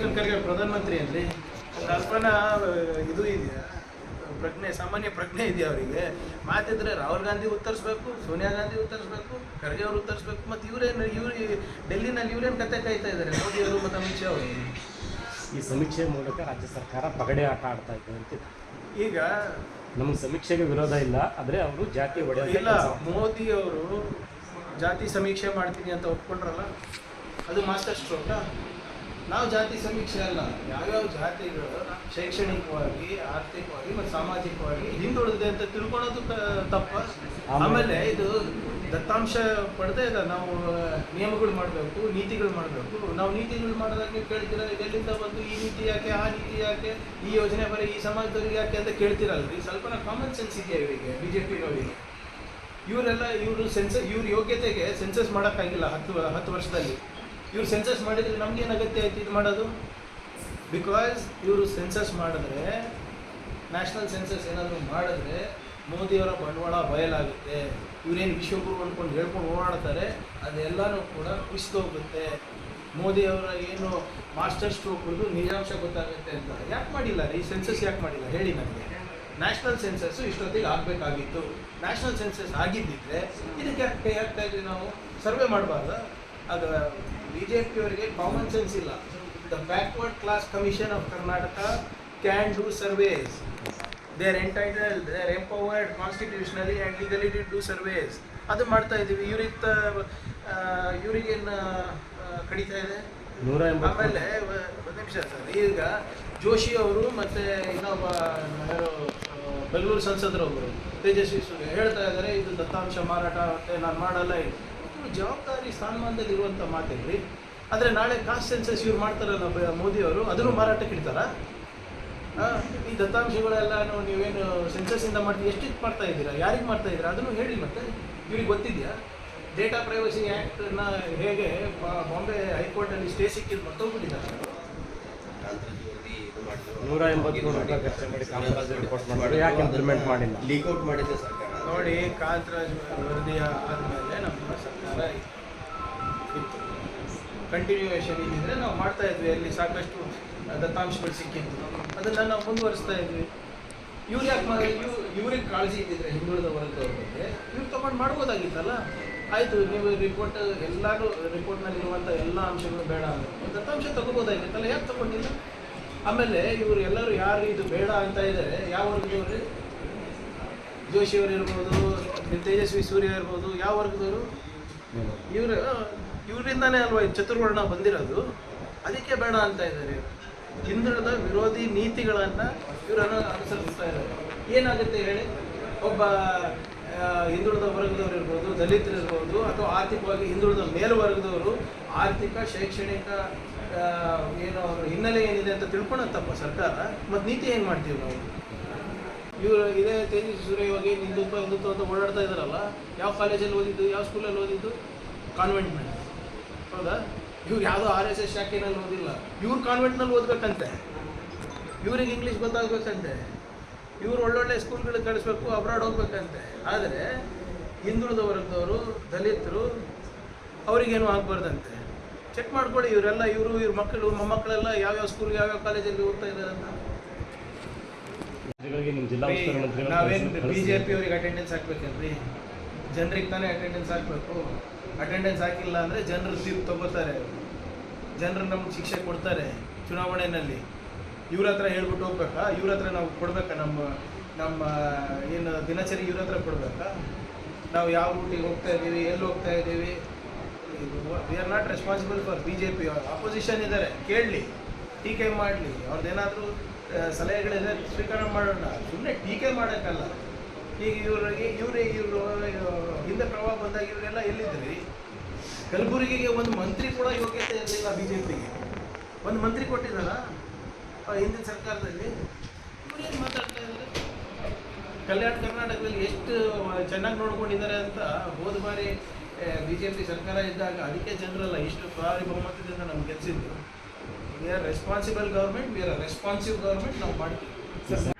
ಮಲ್ಲಿಕಾರ್ಜುನ್ ಖರ್ಗೆ ಪ್ರಧಾನಮಂತ್ರಿ ಅಲ್ರಿ ಕಲ್ಪನಾ ಇದು ಇದೆಯಾ? ಪ್ರಜ್ಞೆ ಸಾಮಾನ್ಯ ಪ್ರಜ್ಞೆ ಇದೆಯಾ ಅವರಿಗೆ? ಮಾತಿದ್ರೆ ರಾಹುಲ್ ಗಾಂಧಿ ಉತ್ತರಿಸ್ಬೇಕು ಸೋನಿಯಾ ಗಾಂಧಿ ಉತ್ತರಿಸ್ಬೇಕು ಖರ್ಗೆ ಅವರು ಉತ್ತರಿಸ್ಬೇಕು ಮತ್ತು ಇವರೇನು ಇವ್ರು ಡೆಲ್ಲಿನಲ್ಲಿ ಇವರೇನು ಕತೆ ಕಾಯ್ತಾ ಇದ್ದಾರೆ ಮೋದಿ ಅವರು ಮತ್ತು ಅಮಿತ್ ಶಾ ಅವರು? ಈ ಸಮೀಕ್ಷೆ ಮೂಲಕ ರಾಜ್ಯ ಸರ್ಕಾರ ಪಗಡೆ ಆಟ ಆಡ್ತಾ ಇದೆ ಅಂತ ಈಗ ನಮ್ಮ ಸಮೀಕ್ಷೆಗೆ ವಿರೋಧ ಇಲ್ಲ ಆದರೆ ಅವರು ಜಾತಿ ಒಡೆಯ ಇಲ್ಲ ಕೆಲ್ಸ. ಮೋದಿ ಅವರು ಜಾತಿ ಸಮೀಕ್ಷೆ ಮಾಡ್ತೀನಿ ಅಂತ ಒಪ್ಕೊಂಡ್ರಲ್ಲ ಅದು ಮಾಸ್ಟರ್ ಸ್ಟ್ರೋಕ? ನಾವು ಜಾತಿ ಸಮೀಕ್ಷೆ ಅಲ್ಲ. ಯಾವ್ಯಾವ ಜಾತಿಗಳು ಶೈಕ್ಷಣಿಕವಾಗಿ ಆರ್ಥಿಕವಾಗಿ ಮತ್ತು ಸಾಮಾಜಿಕವಾಗಿ ಹಿಂದುಳಿದಿದೆ ಅಂತ ತಿಳ್ಕೊಳ್ಳೋದು ತಪ್ಪ. ಆಮೇಲೆ- ಇದು ದತ್ತಾಂಶ ಪಡೆದೇ ಇದೆ ನಾವು ನಿಯಮಗಳು ಮಾಡಬೇಕು ನೀತಿಗಳು ಮಾಡಬೇಕು. ನಾವು ನೀತಿಗಳು ಮಾಡೋದಕ್ಕೆ ಕೇಳ್ತೀರ? ಎಲ್ಲಿಂದ ಬಂದು ಈ ನೀತಿ ಯಾಕೆ ಆ ನೀತಿ ಯಾಕೆ ಈ ಯೋಜನೆ ಬರೀ ಈ ಸಮಾಜದವ್ರಿಗೆ ಯಾಕೆ ಅಂತ ಕೇಳ್ತೀರಲ್ರಿ? ಸ್ವಲ್ಪ ಕಾಮನ್ ಸೆನ್ಸ್ ಇದೆಯಾ ಇವರಿಗೆ ಬಿ ಜೆ ಪಿನವರಿಗೆ ಇವರೆಲ್ಲ ಇವರು ಸೆನ್ಸಸ್ ಇವ್ರ ಯೋಗ್ಯತೆಗೆ ಸೆನ್ಸಸ್ ಮಾಡೋಕ್ಕಾಗಿಲ್ಲ ಹತ್ತು ಹತ್ತು ವರ್ಷದಲ್ಲಿ. ಇವ್ರು ಸೆನ್ಸಸ್ ಮಾಡಿದ್ರೆ ನಮಗೇನು ಅಗತ್ಯ ಆಯ್ತು ಇದು ಮಾಡೋದು? ಬಿಕಾಸ್ ಇವರು ಸೆನ್ಸಸ್ ಮಾಡಿದ್ರೆ ನ್ಯಾಷನಲ್ ಸೆನ್ಸಸ್ ಏನಾದರೂ ಮಾಡಿದ್ರೆ ಮೋದಿಯವರ ಬಂಡವಾಳ ಬಯಲಾಗುತ್ತೆ ಇವರೇನು ವಿಶ್ವಗುರು ಅಂದ್ಕೊಂಡು ಹೇಳ್ಕೊಂಡು ಓಡಾಡ್ತಾರೆ, ಅದೆಲ್ಲನೂ ಕೂಡ ಕುಸಿದೋಗುತ್ತೆ ಮೋದಿಯವರ ಏನು ಮಾಸ್ಟರ್ ಸ್ಟ್ರೋಕ್ ಹೊಡೆದು ನಿಜಾಂಶ ಗೊತ್ತಾಗುತ್ತೆ ಅಂತ ಯಾಕೆ ಮಾಡಿಲ್ಲ? ರೀ ಸೆನ್ಸಸ್ ಯಾಕೆ ಮಾಡಿಲ್ಲ? ಹೇಳಿ ನನಗೆ ನ್ಯಾಷನಲ್ ಸೆನ್ಸಸ್ಸು ಇಷ್ಟೊತ್ತಿಗೆ ಆಗಬೇಕಾಗಿತ್ತು. ನ್ಯಾಷನಲ್ ಸೆನ್ಸಸ್ ಆಗಿದ್ದಿದ್ರೆ ಇದಕ್ಕೆ ಯಾಕೆ ಕೈ ಹಾಕ್ತಾ ಇದ್ವಿ ನಾವು? ಸರ್ವೆ ಮಾಡಬಾರ್ದ? ಅದು ಬಿ ಜೆ ಪಿಯವರಿಗೆ ಕಾಮನ್ ಸೆನ್ಸ್ ಇಲ್ಲ. The backward class commission of Karnataka can do surveys they are entitled they are empowered constitutionally and legally to do surveys ಅದು ಮಾಡ್ತಾ ಇದ್ದೀವಿ. ಇವ್ರಿಗೆ ಇವ್ರಿಗೇನು ಕಡಿತಾ ಇದೆ? ಆಮೇಲೆ ಒಂದು ನಿಮಿಷ ಸರ್. ಈಗ ಜೋಶಿ ಅವರು ಮತ್ತು ಇನ್ನೊಬ್ಬ ಯಾರು ಬೆಂಗಳೂರು ಸಂಸದರೊಬ್ಬರು ತೇಜಸ್ವಿ ಸೂರ್ಯ ಹೇಳ್ತಾ ಇದ್ದಾರೆ ಇದು ದತ್ತಾಂಶ ಮಾರಾಟ ಮತ್ತು ನಾನು ಮಾಡಲ್ಲ ಇದು. ಇವ್ರು ಜವಾಬ್ದಾರಿ ಸ್ಥಾನಮಾನದಲ್ಲಿ ಇರುವಂಥ ಮಾತೇನ್ರಿ? ಆದರೆ ನಾಳೆ ಕಾಸ್ಟ್ ಸೆನ್ಸಸ್ ಇವ್ರು ಮಾಡ್ತಾರಲ್ಲ ಬ- ಮೋದಿ ಅವರು ಅದನ್ನು ಮಾರಾಟಕ್ಕೆ ಇಡ್ತಾರ ಆ, ಈ ದತ್ತಾಂಶಗಳೆಲ್ಲ ನೀವೇನು ಸೆನ್ಸಸ್ ಇಂದ ಮಾಡ್ತೀವಿ ಎಷ್ಟಿತ್ತು ಮಾಡ್ತಾ ಇದ್ದೀರಾ? ಯಾರಿಗೆ ಮಾಡ್ತಾ ಇದ್ದೀರಾ? ಅದನ್ನು ಹೇಳಿ ಮತ್ತೆ. ಇವ್ರಿಗೆ ಗೊತ್ತಿದೆಯಾ? ಡೇಟಾ ಪ್ರೈವಸಿ ಆ್ಯಕ್ಟ್ನ ಹೇಗೆ ಬಾಂಬೆ ಹೈಕೋರ್ಟಲ್ಲಿ ಸ್ಟೇ ಸಿಕ್ಕಿದ್ದು ಮತ್ತೊಬ್ಬರಿದ್ದಾರೆ ನೂರ ಎಂಬತ್ತು ಕೋಟಿ ರೂಪಾಯಿ ಖರ್ಚು ಮಾಡಿ ಕಾಮರಾಜ್ ರಿಪೋರ್ಟ್ ಮಾಡಿದ್ರು. ಯಾಕೆ ಇಂಪ್ಲಿಮೆಂಟ್ ಮಾಡಿಲ್ಲ? ಲೀಕ್ಔಟ್ ಮಾಡಿದೆ ಸರ್ಕಾರ. ನೋಡಿ, ಕಾಂತರಾಜ್ ವರದಿಯ ಆದಮೇಲೆ ನಮ್ಮ ಸರ್ಕಾರ ಇತ್ತು. ಕಂಟಿನ್ಯೂಯೇಷನ್ ಇದ್ದಿದ್ರೆ ನಾವು ಮಾಡ್ತಾ ಇದ್ವಿ, ಅಲ್ಲಿ ಸಾಕಷ್ಟು ದತ್ತಾಂಶಗಳು ಸಿಕ್ಕಿತ್ತು. ಅದನ್ನು ನಾವು ಮುಂದುವರಿಸ್ತಾ ಇದ್ವಿ. ಇವ್ರು ಯಾಕೆ ಮಾಡಿ ಇವ್ ಇವ್ರಿಗೆ ಕಾಳಜಿ ಇದ್ದಿದ್ರೆ ಹಿಂದುಳಿದ ವರ್ಗದವ್ರ ಬಗ್ಗೆ ಇವ್ರು ತೊಗೊಂಡು ಮಾಡ್ಬೋದಾಗಿತ್ತಲ್ಲ? ಆಯಿತು, ನೀವು ರಿಪೋರ್ಟ್ ಎಲ್ಲರೂ ರಿಪೋರ್ಟ್ನಲ್ಲಿರುವಂಥ ಎಲ್ಲ ಅಂಶಗಳು ಬೇಡ ದತ್ತಾಂಶ ತಗೋಬೋದಾಗಿತ್ತಲ್ಲ, ಯಾಕೆ ತಗೊಂಡಿಲ್ಲ? ಆಮೇಲೆ ಇವರು ಎಲ್ಲರೂ ಯಾರು ಇದು ಬೇಡ ಅಂತ ಇದ್ದಾರೆ ಯಾವ ವರ್ಗದವ್ರು? ಜೋಶಿ ಅವರು ಇರ್ಬೋದು ತೇಜಸ್ವಿ ಸೂರ್ಯ ಇರ್ಬೋದು, ಯಾವ ವರ್ಗದವರು? ಇವರು ಇವರಿಂದಾನೇ ಅಲ್ವಾ ಚತುರ್ವರ್ಣ ಬಂದಿರೋದು? ಅದಕ್ಕೆ ಬೇಡ ಅಂತ ಇದ್ದಾರೆ. ಹಿಂದುಳಿದ ವಿರೋಧಿ ನೀತಿಗಳನ್ನು ಇವರನ್ನು ಅನುಸರಿಸ್ತಾ ಇದ್ದಾರೆ. ಏನಾಗುತ್ತೆ ಹೇಳಿ? ಒಬ್ಬ ಹಿಂದುಳಿದ ವರ್ಗದವರು ಇರ್ಬೋದು, ದಲಿತರು ಇರ್ಬೋದು, ಅಥವಾ ಆರ್ಥಿಕವಾಗಿ ಹಿಂದುಳಿದ ಮೇಲ್ವರ್ಗದವರು, ಆರ್ಥಿಕ, ಶೈಕ್ಷಣಿಕ ಏನು ಅವರ ಹಿನ್ನೆಲೆ ಏನಿದೆ ಅಂತ ತಿಳ್ಕೊಳತ್ತಪ್ಪ ಸರ್ಕಾರ. ಮತ್ತು ನೀತಿ ಏನು ಮಾಡ್ತೀವಿ ನಾವು? ಇವರು ಇದೇ ತೇಜಸ್ವಿ ಸೂರ್ಯ ಇವಾಗ ಏನು ಹಿಂದುತ್ವ ಹಿಂದುತ್ವ ಅಂತ ಓಡಾಡ್ತಾ ಇದ್ದಾರಲ್ಲ, ಯಾವ ಕಾಲೇಜಲ್ಲಿ ಓದಿದ್ದು, ಯಾವ ಸ್ಕೂಲಲ್ಲಿ ಓದಿದ್ದು? ಕಾನ್ವೆಂಟ್ನಲ್ಲಿ ಹೌದಾ? ಇವ್ರು ಯಾವುದೋ ಆರ್ ಎಸ್ ಎಸ್ ಶಾಖೆನಲ್ಲಿ ಓದಿಲ್ಲ. ಇವ್ರು ಕಾನ್ವೆಂಟ್ನಲ್ಲಿ ಓದಬೇಕಂತೆ. ಇವ್ರಿಗೆ ಇಂಗ್ಲೀಷ್ ಗೊತ್ತಾಗಬೇಕಂತೆ. ಇವ್ರು ಒಳ್ಳೊಳ್ಳೆ ಸ್ಕೂಲ್ಗಳಿಗೆ ಕಳಿಸ್ಬೇಕು ಅಬ್ರಾಡ್ ಹೋಗ್ಬೇಕಂತೆ. ಆದರೆ ಹಿಂದುಳಿದ ವರ್ಗದವರು ದಲಿತರು, ಅವರಿಗೇನು ಆಗಬಾರ್ದಂತೆ? ಚೆಕ್ ಮಾಡ್ಕೊಳ್ಳಿ, ಇವರೆಲ್ಲ ಇವರು, ಇವ್ರ ಮಕ್ಕಳು, ಮೊಮ್ಮಕ್ಕಳೆಲ್ಲ ಯಾವ್ಯಾವ ಸ್ಕೂಲ್ಗೆ ಯಾವ್ಯಾವ ಕಾಲೇಜಲ್ಲಿ ಓದ್ತಾ ಇದ್ದಾರೆ ಅಂತ. ನಾವೇನು ಬಿ ಜೆ ಪಿ ಅವ್ರಿಗೆ ಅಟೆಂಡೆನ್ಸ್ ಹಾಕ್ಬೇಕಲ್ರಿ ಜನರಿಗೆ ತಾನೇ ಅಟೆಂಡೆನ್ಸ್ ಹಾಕಬೇಕು. ಅಟೆಂಡೆನ್ಸ್ ಹಾಕಿಲ್ಲ ಅಂದರೆ ಜನರು ತೀರ್ಪು ತಗೋತಾರೆ. ಜನರು ನಮ್ಗೆ ಶಿಕ್ಷೆ ಕೊಡ್ತಾರೆ ಚುನಾವಣೆಯಲ್ಲಿ ಇವ್ರ ಹತ್ರ ಹೇಳ್ಬಿಟ್ಟು ಹೋಗ್ಬೇಕಾ? ಇವ್ರ ಹತ್ರ ನಾವು ಕೊಡ್ಬೇಕಾ? ನಮ್ಮ ನಮ್ಮ ಏನು ದಿನಚರಿ ಇವ್ರ ಹತ್ರ ಕೊಡ್ಬೇಕಾ? ನಾವು ಯಾವ ರೂಟಿಗೆ ಹೋಗ್ತಾ ಇದ್ದೀವಿ ಎಲ್ಲಿ ಹೋಗ್ತಾ ಇದ್ದೀವಿ? We are not responsible for B J P opposition ಇದ್ದಾರೆ ಕೇಳಲಿ. ಟೀಕೆ ಮಾಡಲಿ. ಅವ್ರದ್ದೇನಾದರೂ ಸಲಹೆಗಳಿದೆ ಸ್ವೀಕಾರ ಮಾಡೋಣ. ಸುಮ್ಮನೆ ಟೀಕೆ ಮಾಡೋಕ್ಕಲ್ಲ. ಈಗ ಇವ್ರಿಗೆ, ಇವರೇ ಇವರು ಹಿಂದೆ ಪ್ರಭಾವ ಬಂದಾಗ ಇವರೆಲ್ಲ ಎಲ್ಲಿದ್ರಿ? ಕಲಬುರಗಿಗೆ ಒಂದು ಮಂತ್ರಿ ಕೂಡ ಯೋಗ್ಯತೆ ಇರಲಿಲ್ಲ ಬಿ ಜೆ ಪಿಗೆ ಒಂದು ಮಂತ್ರಿ ಕೊಟ್ಟಿದ್ದಾರ? ಹಿಂದಿನ ಸರ್ಕಾರದಲ್ಲಿ? ಇವರೇನು ಮಾತಾಡ್ತಾ ಇದ್ದಾರೆ? ಕಲ್ಯಾಣ ಕರ್ನಾಟಕದಲ್ಲಿ ಎಷ್ಟು ಚೆನ್ನಾಗಿ ನೋಡ್ಕೊಂಡಿದ್ದಾರೆ ಅಂತ ಹೋದ ಬಾರಿ ಬಿ ಜೆ ಪಿ ಸರ್ಕಾರ ಇದ್ದಾಗ ಅದಕ್ಕೆ ಜನರಲ್ಲ, ಇಷ್ಟು ಭಾರಿ ಬಹುಮತದಿಂದ ನಮ್ಗೆ ಗೆಲ್ಸಿದ್ದು we are responsible government we are responsive government ನಾವು ಮಾಡ್ತೀವಿ.